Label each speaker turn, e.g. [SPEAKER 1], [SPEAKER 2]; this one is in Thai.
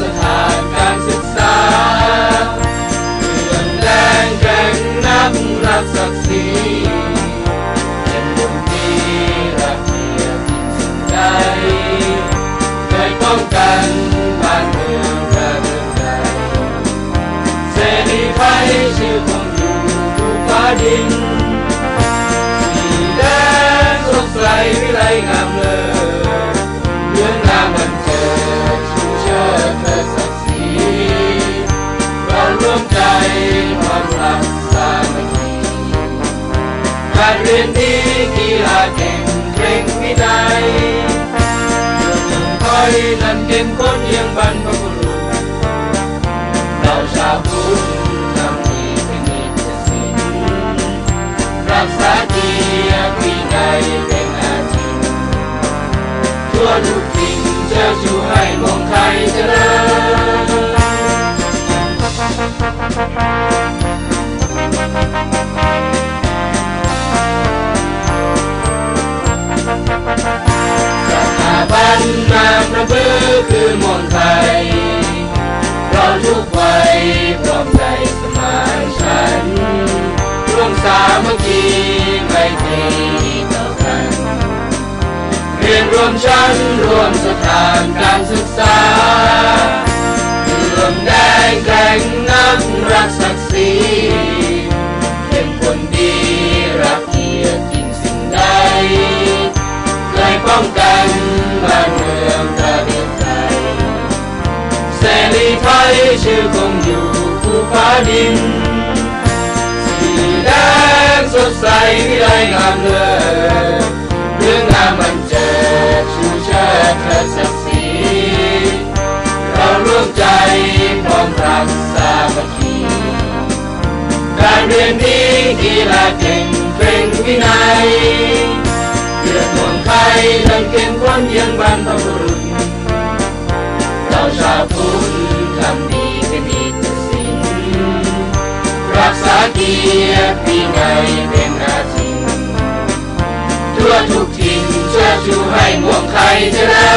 [SPEAKER 1] สถานการศึกษาเรื่องแดงแข่งนักรักศักดิ์ศรีเป็นคนดีรักเกียรติสิ่งใดเคยป้องกันบ้านเมืองระเบิดใจเสรีไทยชื่อของอยู่ทุกฟ้าดิน ร่วมใจความรักสามัคคีการเรียนดีกีฬาเก่งเก่งวินัยเรื่องคอยนั้นเก่งคนเยี่ยงบรรพบุ เพือคือมนไทยเราทุกวัยพร้อมใจสมานฉันร่วมสามัคคีไม่ตรีต่อกัน เรียนรวมชั้นรวมสถานการศึกษา ดิน สีแดงสดใสวิไลงามเลิศเรื่องงามมันเจิดชูเชิดเทิดศักดิ์ศรีเราร่วมใจพร้อมรักสามัคคีการเรียนดีกีฬาเก่งเก่งวินัยเลือดมนไทยดังเข้มข้นเยี่ยงบรรพบุรุษเราชาวพุ ษาเกียรติวินัยเป็นอาชีพทั่วทุกถิ่นเชื่อชูให้ม่วงไทยเจริญ